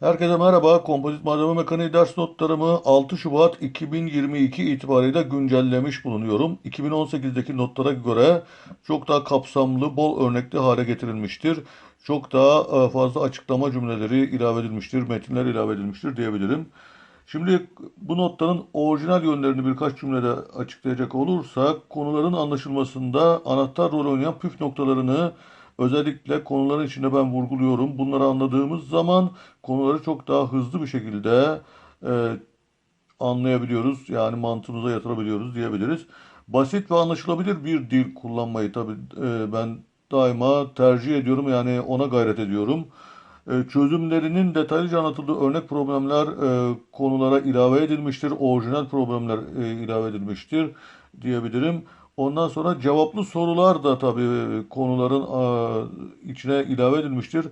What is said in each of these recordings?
Herkese merhaba. Kompozit malzeme mekaniği ders notlarımı 6 Şubat 2022 itibariyle güncellemiş bulunuyorum. 2018'deki notlara göre çok daha kapsamlı, bol örnekli hale getirilmiştir. Çok daha e, fazla açıklama cümleleri ilave edilmiştir, metinler ilave edilmiştir diyebilirim. Şimdi bu notların orijinal yönlerini birkaç cümlede açıklayacak olursak, konuların anlaşılmasında anahtar rol oynayan püf noktalarını özellikle konuların içinde ben vurguluyorum. Bunları anladığımız zaman konuları çok daha hızlı bir şekilde e, anlayabiliyoruz. Yani mantığımıza yatırabiliyoruz diyebiliriz. Basit ve anlaşılabilir bir dil kullanmayı tabii e, ben daima tercih ediyorum. Yani ona gayret ediyorum. E, çözümlerinin detaylıca anlatıldığı örnek problemler e, konulara ilave edilmiştir. Orijinal problemler e, ilave edilmiştir diyebilirim. Ondan sonra cevaplı sorular da tabii konuların içine ilave edilmiştir.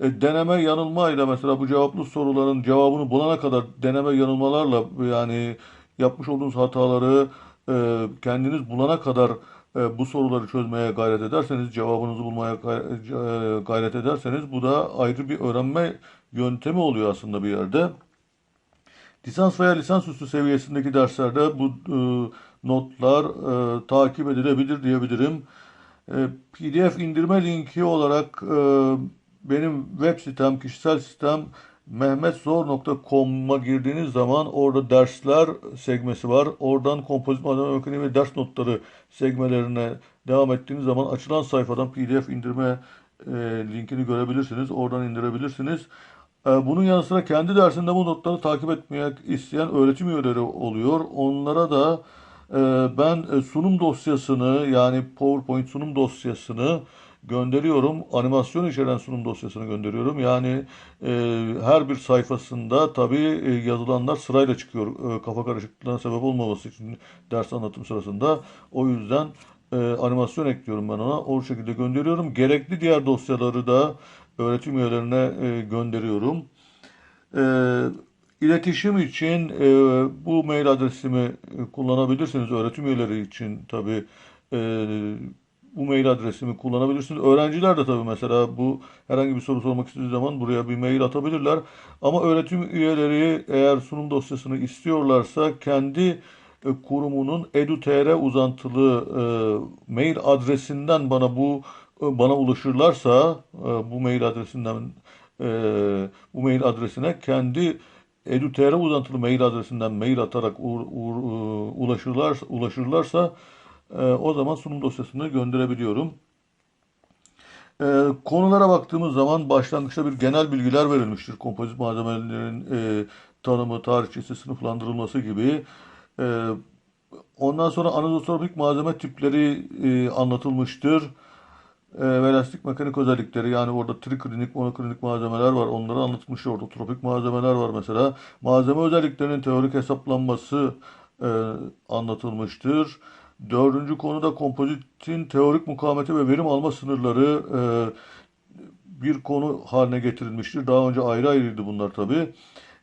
Deneme yanılma ile mesela bu cevaplı soruların cevabını bulana kadar deneme yanılmalarla yani yapmış olduğunuz hataları kendiniz bulana kadar bu soruları çözmeye gayret ederseniz, cevabınızı bulmaya gayret ederseniz bu da ayrı bir öğrenme yöntemi oluyor aslında bir yerde. Lisans veya lisansüstü seviyesindeki derslerde bu notlar e, takip edilebilir diyebilirim. E, PDF indirme linki olarak e, benim web sitem, kişisel sistem mehmetzor.com'a girdiğiniz zaman orada dersler segmesi var. Oradan kompozit malzeme mekaniği ve ders notları segmelerine devam ettiğiniz zaman açılan sayfadan PDF indirme e, linkini görebilirsiniz. Oradan indirebilirsiniz. E, bunun yanı sıra kendi dersinde bu notları takip etmeye isteyen öğretim üyeleri oluyor. Onlara da ee, ben e, sunum dosyasını yani PowerPoint sunum dosyasını gönderiyorum. Animasyon içeren sunum dosyasını gönderiyorum. Yani e, her bir sayfasında tabii e, yazılanlar sırayla çıkıyor. E, kafa karışıklığına sebep olmaması için ders anlatım sırasında. O yüzden e, animasyon ekliyorum ben ona. O şekilde gönderiyorum. Gerekli diğer dosyaları da öğretim üyelerine e, gönderiyorum. E, İletişim için e, bu mail adresimi e, kullanabilirsiniz. Öğretim üyeleri için tabii e, bu mail adresimi kullanabilirsiniz. Öğrenciler de tabii mesela bu herhangi bir soru sormak istediği zaman buraya bir mail atabilirler. Ama öğretim üyeleri eğer sunum dosyasını istiyorlarsa kendi e, kurumunun edu.tr uzantılı e, mail adresinden bana bu bana ulaşırlarsa e, bu mail adresinden e, bu mail adresine kendi edu.tr uzantılı mail adresinden mail atarak e, ulaşırlar, ulaşırlarsa e, o zaman sunum dosyasını gönderebiliyorum. E, konulara baktığımız zaman başlangıçta bir genel bilgiler verilmiştir. Kompozit malzemelerin e, tanımı, tarihçesi, sınıflandırılması gibi. E, ondan sonra analizotropik malzeme tipleri e, anlatılmıştır e, ve lastik mekanik özellikleri yani orada triklinik, monoklinik malzemeler var. Onları anlatmış orada. Tropik malzemeler var mesela. Malzeme özelliklerinin teorik hesaplanması e, anlatılmıştır. Dördüncü konuda kompozitin teorik mukavemeti ve verim alma sınırları e, bir konu haline getirilmiştir. Daha önce ayrı ayrıydı bunlar tabi.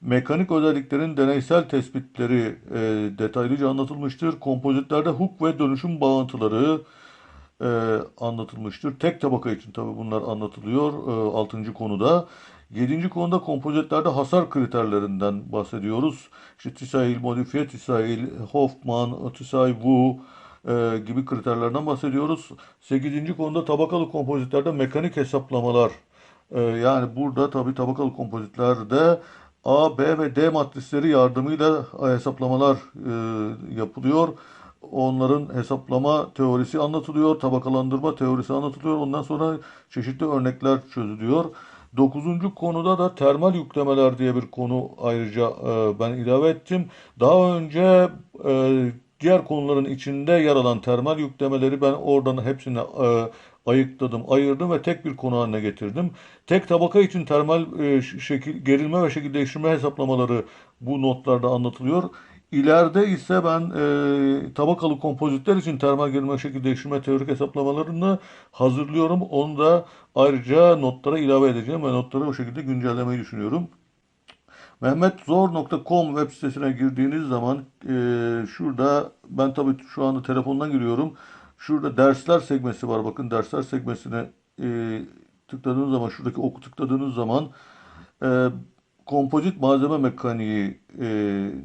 Mekanik özelliklerin deneysel tespitleri e, detaylıca anlatılmıştır. Kompozitlerde huk ve dönüşüm bağıntıları, e, anlatılmıştır. Tek tabaka için tabi bunlar anlatılıyor e, 6. konuda. 7. konuda kompozitlerde hasar kriterlerinden bahsediyoruz. İşte Tisail modifiye, Tisail, Hoffman, Tisail Wu e, gibi kriterlerden bahsediyoruz. 8. konuda tabakalı kompozitlerde mekanik hesaplamalar. E, yani burada tabi tabakalı kompozitlerde A, B ve D matrisleri yardımıyla hesaplamalar e, yapılıyor onların hesaplama teorisi anlatılıyor, tabakalandırma teorisi anlatılıyor. Ondan sonra çeşitli örnekler çözülüyor. Dokuzuncu konuda da termal yüklemeler diye bir konu ayrıca e, ben ilave ettim. Daha önce e, diğer konuların içinde yer alan termal yüklemeleri ben oradan hepsini e, ayıkladım, ayırdım ve tek bir konu haline getirdim. Tek tabaka için termal e, şekil, gerilme ve şekil değiştirme hesaplamaları bu notlarda anlatılıyor. İleride ise ben e, tabakalı kompozitler için termal gerilme şekil değiştirme teorik hesaplamalarını hazırlıyorum. Onu da ayrıca notlara ilave edeceğim ve notları o şekilde güncellemeyi düşünüyorum. mehmetzor.com web sitesine girdiğiniz zaman e, şurada ben tabii şu anda telefondan giriyorum. Şurada dersler sekmesi var. Bakın dersler sekmesine e, tıkladığınız zaman şuradaki oku tıkladığınız zaman e, kompozit malzeme mekaniği e,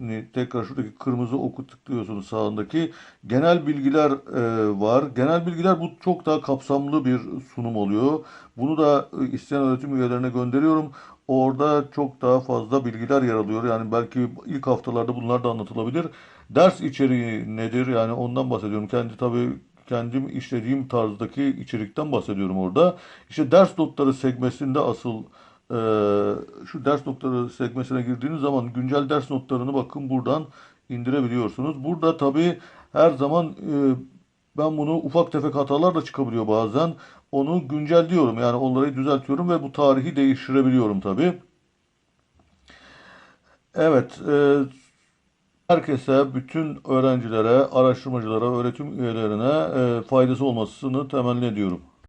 ni tekrar şuradaki kırmızı oku tıklıyorsunuz sağındaki. Genel bilgiler e, var. Genel bilgiler bu çok daha kapsamlı bir sunum oluyor. Bunu da e, isteyen öğretim üyelerine gönderiyorum. Orada çok daha fazla bilgiler yer alıyor. Yani belki ilk haftalarda bunlar da anlatılabilir. Ders içeriği nedir? Yani ondan bahsediyorum. Kendi tabii kendim işlediğim tarzdaki içerikten bahsediyorum orada. İşte ders notları sekmesinde asıl e, şu ders notları sekmesine girdiğiniz zaman güncel ders notlarını bakın buradan indirebiliyorsunuz. Burada tabii her zaman e, ben bunu ufak tefek hatalar da çıkabiliyor bazen. Onu güncelliyorum yani onları düzeltiyorum ve bu tarihi değiştirebiliyorum tabii. Evet, e, herkese, bütün öğrencilere, araştırmacılara, öğretim üyelerine e, faydası olmasını temenni ediyorum.